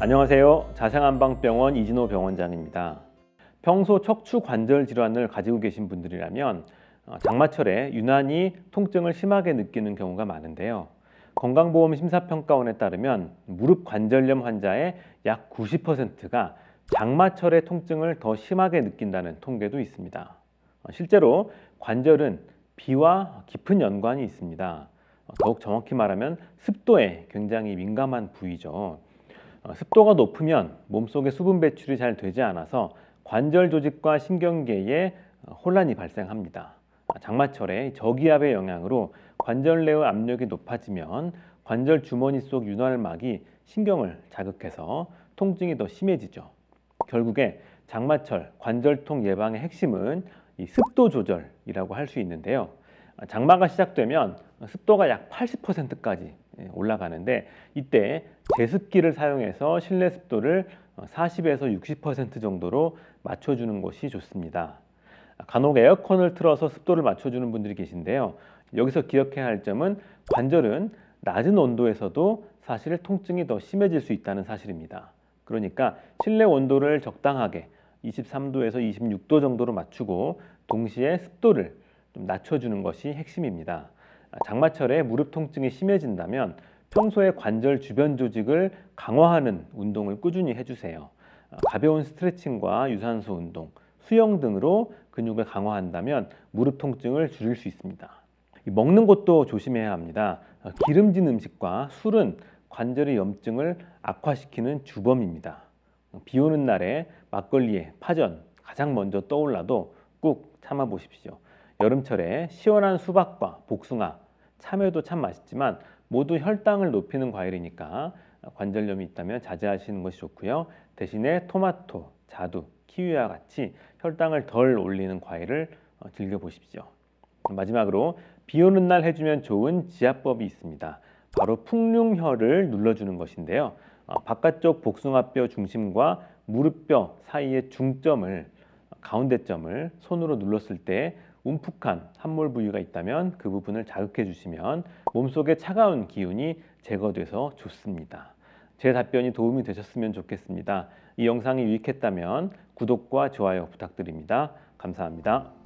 안녕하세요. 자생안방병원 이진호 병원장입니다. 평소 척추 관절 질환을 가지고 계신 분들이라면 어, 장마철에 유난히 통증을 심하게 느끼는 경우가 많은데요. 건강보험 심사평가원에 따르면 무릎 관절염 환자의 약 90%가 장마철에 통증을 더 심하게 느낀다는 통계도 있습니다. 어, 실제로 관절은 비와 깊은 연관이 있습니다. 어, 더욱 정확히 말하면 습도에 굉장히 민감한 부위죠. 어, 습도가 높으면 몸속에 수분 배출이 잘 되지 않아서 관절 조직과 신경계에 어, 혼란이 발생합니다. 아, 장마철에 저기압의 영향으로 관절 내의 압력이 높아지면 관절 주머니 속 윤활막이 신경을 자극해서 통증이 더 심해지죠. 결국에 장마철 관절통 예방의 핵심은 이 습도 조절이라고 할 수 있는데요. 아, 장마가 시작되면 습도가 약 80%까지 예, 올라가는데 이때 제습기를 사용해서 실내 습도를 40에서 60% 정도로 맞춰주는 것이 좋습니다. 간혹 에어컨을 틀어서 습도를 맞춰주는 분들이 계신데요. 여기서 기억해야 할 점은 관절은 낮은 온도에서도 사실 통증이 더 심해질 수 있다는 사실입니다. 그러니까 실내 온도를 적당하게 23도에서 26도 정도로 맞추고 동시에 습도를 좀 낮춰주는 것이 핵심입니다. 장마철에 무릎 통증이 심해진다면 평소에 관절 주변 조직을 강화하는 운동을 꾸준히 해주세요. 가벼운 스트레칭과 유산소 운동, 수영 등으로 근육을 강화한다면 무릎 통증을 줄일 수 있습니다. 먹는 것도 조심해야 합니다. 기름진 음식과 술은 관절의 염증을 악화시키는 주범입니다. 비 오는 날에 막걸리에 파전 가장 먼저 떠올라도 꾹 참아 보십시오. 여름철에 시원한 수박과 복숭아, 참외도 참 맛있지만 모두 혈당을 높이는 과일이니까 관절염이 있다면 자제하시는 것이 좋고요. 대신에 토마토, 자두, 키위와 같이 혈당을 덜 올리는 과일을 어, 즐겨 보십시오. 마지막으로 비 오는 날 해주면 좋은 지압법이 있습니다. 바로 풍룡혈을 눌러주는 것인데요. 어, 바깥쪽 복숭아뼈 중심과 무릎뼈 사이의 중점을 가운데점을 손으로 눌렀을 때 움푹한 함몰 부위가 있다면 그 부분을 자극해 주시면 몸속에 차가운 기운이 제거돼서 좋습니다. 제 답변이 도움이 되셨으면 좋겠습니다. 이 영상이 유익했다면 구독과 좋아요 부탁드립니다. 감사합니다.